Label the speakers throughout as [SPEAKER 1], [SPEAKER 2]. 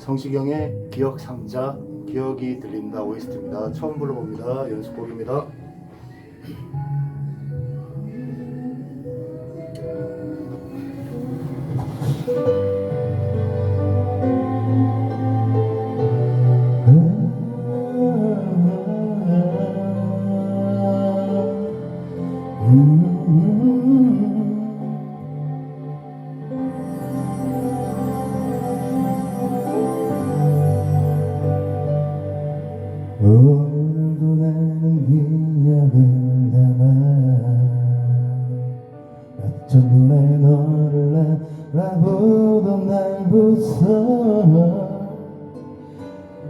[SPEAKER 1] 성시경의 기억 상자 기억이 들린다 OST입니다. 처음 불러봅니다. 연습곡입니다. 날부터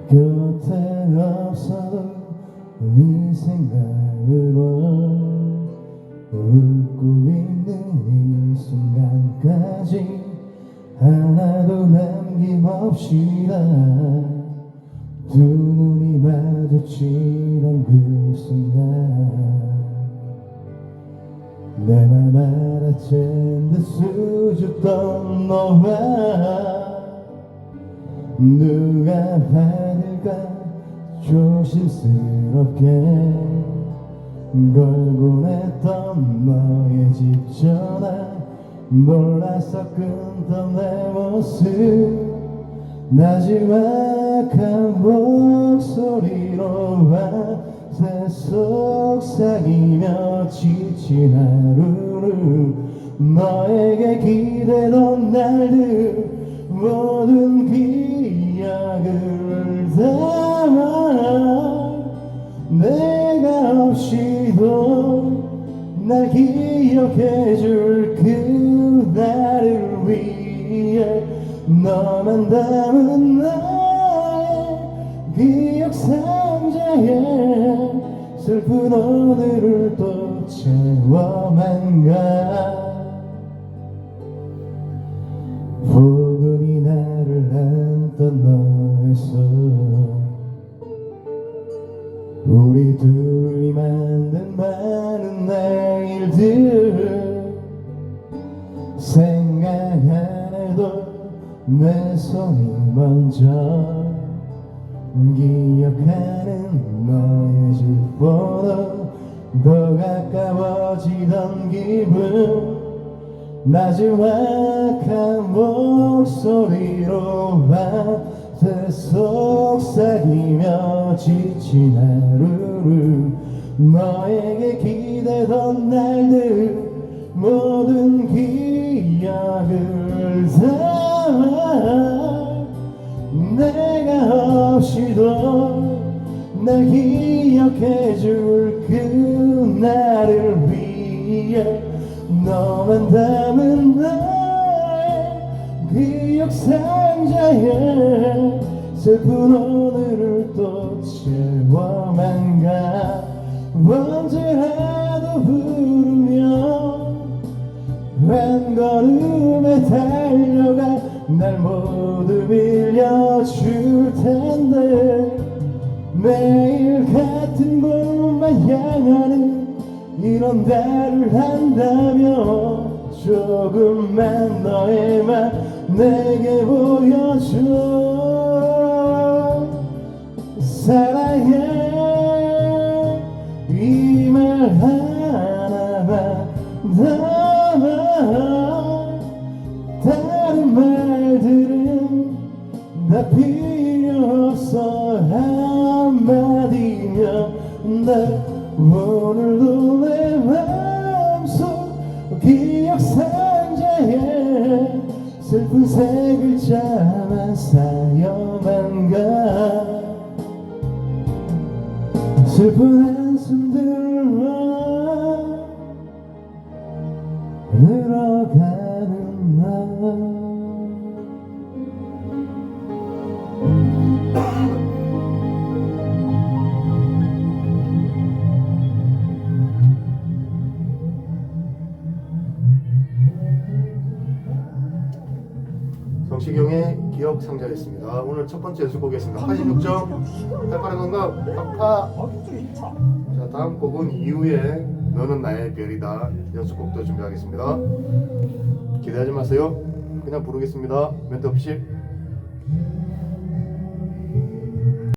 [SPEAKER 1] 곁에 없어도 네 생각으로 웃고 있는 이 순간까지 하나도 남김없이 다두 눈이 마주치던 그 순간 내맘 알아챈 듯 수줍던 너와 누가 받을까 조심스럽게 걸곤 했던 너의 집 전화 몰라서 끊던 내 모습 나지막한 목소리로 밤새 속삭이며 지친 하루를 너에게 기대던 날들 모든 없이도 날 기억해줄 그날을 위해 너만 담은 나의 기억 상자에 슬픈 오늘을 또 채워만 가. 포근히 나를 안던 손 우리 둘 내일들 생각 안 해도 내 손이 먼저 기억하는 너의 집보다 더 가까워지던 기분. 마지막 한 목소리로 밤새 속삭이며 지친 하루를 너에게 기대던 날들 모든 기억을 담아 내가 없이도 날 기억해줄 그날을 위해 너만 담은 나의 기억 상자에 슬픈 오늘을 또 채워만 가. 언제라도 부르며 한 걸음에 달려가 날 모두 빌려줄 텐데. 매일 같은 곳만 향하는 이런 달을 한다며 조금만 너의 맘 내게 보여줘. 사랑해. 이 말 하나만 담아. 다른 말들은 다 필요 없어. 한마디면 나 오늘도 내 맘속 기억 상자에 슬픈 세 글자만 쌓여만 가 슬픈 한숨들만 늘어가는 날 성시경의 기억 상자였습니다. 오늘 첫 번째 연습곡이었습니다. 86점 팔파란 건가? 파파 자 다음 곡은 이후에 너는 나의 별이다 연습곡도 준비하겠습니다. 기대하지 마세요. 그냥 부르겠습니다. 멘트 없이.